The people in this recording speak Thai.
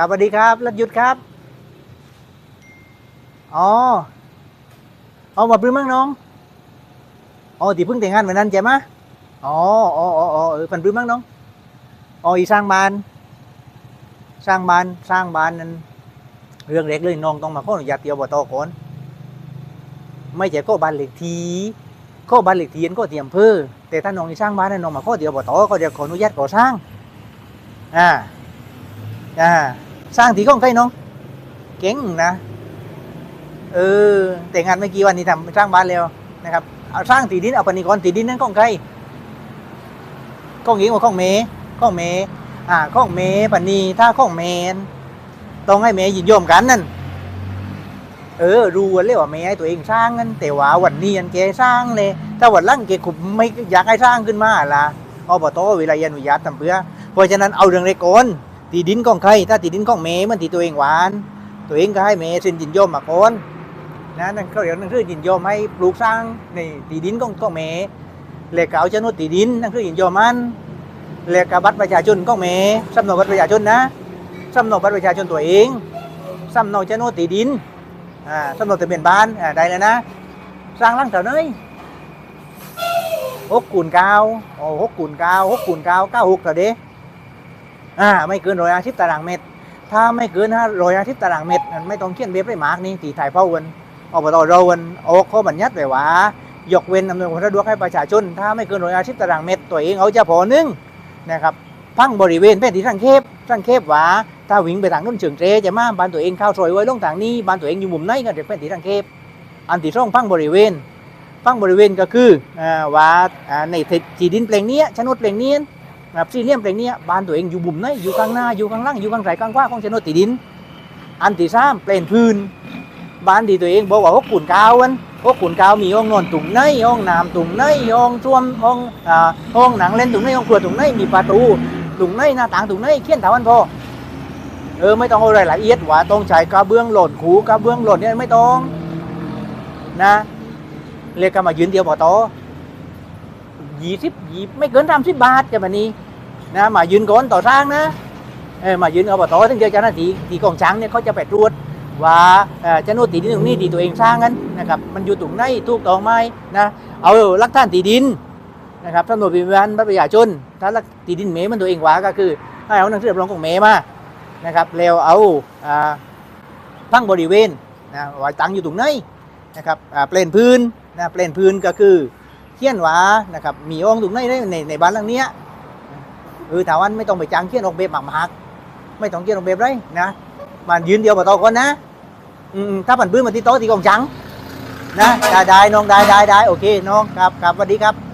ครับสวัสดีครับรัฐยุทธครับ อ๋อเอามาปลื้มมั้งน้องอ๋อที่เพิ่งแต่งงานวันนั้นใช่ไหมอ๋ออ๋ออ๋อเออปันปลื้มมั้งน้องอ๋ออีสร้างบ้าน สร้างบ้านสร้างบ้านนั้นเรื่องเล็กเลยน้องต้องมาขออนุญาตเตียวบตก่อนไม่ใช่ข้อบ้านเหล็กทีข้อบ้านเหล็กทีนก็เตรียมเพื่อแต่ถ้าน้องจะสร้างบ้านนั้นน้องมาข้อเดียวบตก็จะขออนุญาตก่อสร้าง อ่า อ่า สร้างที่ของใครน้อง เก่งนะ เออ แต่งานไม่กี่วันนี้ทำสร้างบ้านแล้วนะครับ เอาสร้างตีดินเอาปณิกรตีดินนั้นของใครของหญิงกับของเมย์ของเมย์อ่าของเมย์ปณีถ้าของเมนต้องให้เมย์ยินยอมกันนั่น เออ รู้กันเลยว่าเมย์ให้ตัวเองสร้างนั่นแต่ว่าวันนี้ยันแกสร้างเลยถ้าวันหลังแกขุบไม่อยากให้สร้างขึ้นมาล่ะอบตเวลาอนุญาตทำเพื่อเพราะฉะนั้นเอาเรื่องเล็กก่อน ตีดินของใคร ถ้าตีดินของเมย์มันตีตัวเองหวาน ตัวเองก็ให้เมย์เซ็นยินยอมมาก่อนนะนั่นเขาเรียกนั่นคือยินยอมให้ปลูกสร้างในตีดินของของเมย์เลขเอาโฉนดตีดินนั่นคือยินยอมมันเลขบัตรประชาชนของเมย์สำเนาบัตรประชาชนนะสำเนาบัตรประชาชนตัวเองสำเนาโฉนดตีดินอ่าสำเนาทะเบียนบ้านอ่าได้แล้วนะสร้างหลังแถวนี้หกคูณเก้าโอ้หกคูณเก้าหกคูณเก้าเก้าหกเท่าเด้ อ่าไม่เกินร้อยอาทิตย์ตารางเมตร ถ้าไม่เกินห้าร้อยอาทิตย์ตารางเมตรมันไม่ต้องเขียนเว็บได้มากนี่ตีถ่ายเป้าวันอบตเราวันโอ้ข้อบัญญัติไว้ว่ายกเว้นอำนวยความสะดวกให้ประชาชน ถ้าไม่เกินร้อยอาทิตย์ตารางเมตร ตัวเองเอาจะพอหนึ่งนะครับพังบริเวณเป็นที่สังเขปสังเขปว่าถ้าวิ่งไปทางนู้นเชิงเทรจะมาบ้านตัวเองเข้าซอยไว้ลงทางนี้บ้านตัวเองอยู่มุมไหนก็จะเป็นที่สังเขปอันที่สองพังบริเวณพังบริเวณก็คืออ่าว่าอ่าในที่ดินแปลงเนี้ยโฉนดแปลงเนี้ แบบสี่เหลี่ยมแปลงเนี้ยบ้านตัวเองอยู่บุ่มไหนอยู่ข้างหน้าอยู่ข้างล่างอยู่ข้างไหนข้างขวาของโฉนดที่ดิน อันที่สามแปลี่ยนพื้นบ้านที่ตัวเองบอกว่าหกขุนกาวันหกขุนกาวมีห้องนอนตุ่งในห้องน้ำตุ่งในห้องส้วมห้องอ่าห้องหนังเล่นตุ่งในห้องครัวตุ่งในมีประตูตุ่งในหน้าต่างตุ่งในเขียนถาวันพอเออไม่ต้องเอารายละเอียดว่าต้องใช้กระเบื้องหล่นขูกระเบื้องหล่นเนี่ยไม่ต้องนะเรียกกันมายืนเดียวพอโต ยี่สิบยี่ไม่เกินสามสิบบาทจะแบบนี้นะมายืนก่อนต่อสร้างนะเออมายืนเอาพอโตถึงเจ้าหน้าที่ที่กองช้างเนี่ยเขาจะไปตรวจว่าเจ้าหน้าที่ตรงนี้ที่ตัวเองสร้างนั้นนะครับมันอยู่ตรงไหนถูกต้องไหมนะเอาลักฐานที่ดินนะครับตำรวจพิมพ์บัตรประชาชนถ้าลักที่ดินเมมันตัวเองว่าก็คือให้เอาหนังสือรับรองของเมมานะครับแล้วเอาอ่าพังบริเวณนะไว้ตังอยู่ตรงไหนนะครับเปลี่ยนพื้นนะเปลี่ยนพื้นก็คือ เขียนว่านะครับมีองค์ตรงไหนในในในบ้านหลังเนี้ยเออถาวันไม่ต้องไปจ้างเขียนออกแบบหมักๆไม่ต้องเขียนออกแบบไรนะมายืนเดียวกับโต๊ะก่อนนะอืมถ้าผันพื้นมาที่โต๊ะที่กองจังนะได้ได้น้องได้ได้ได้โอเคน้องครับครับสวัสดีครับ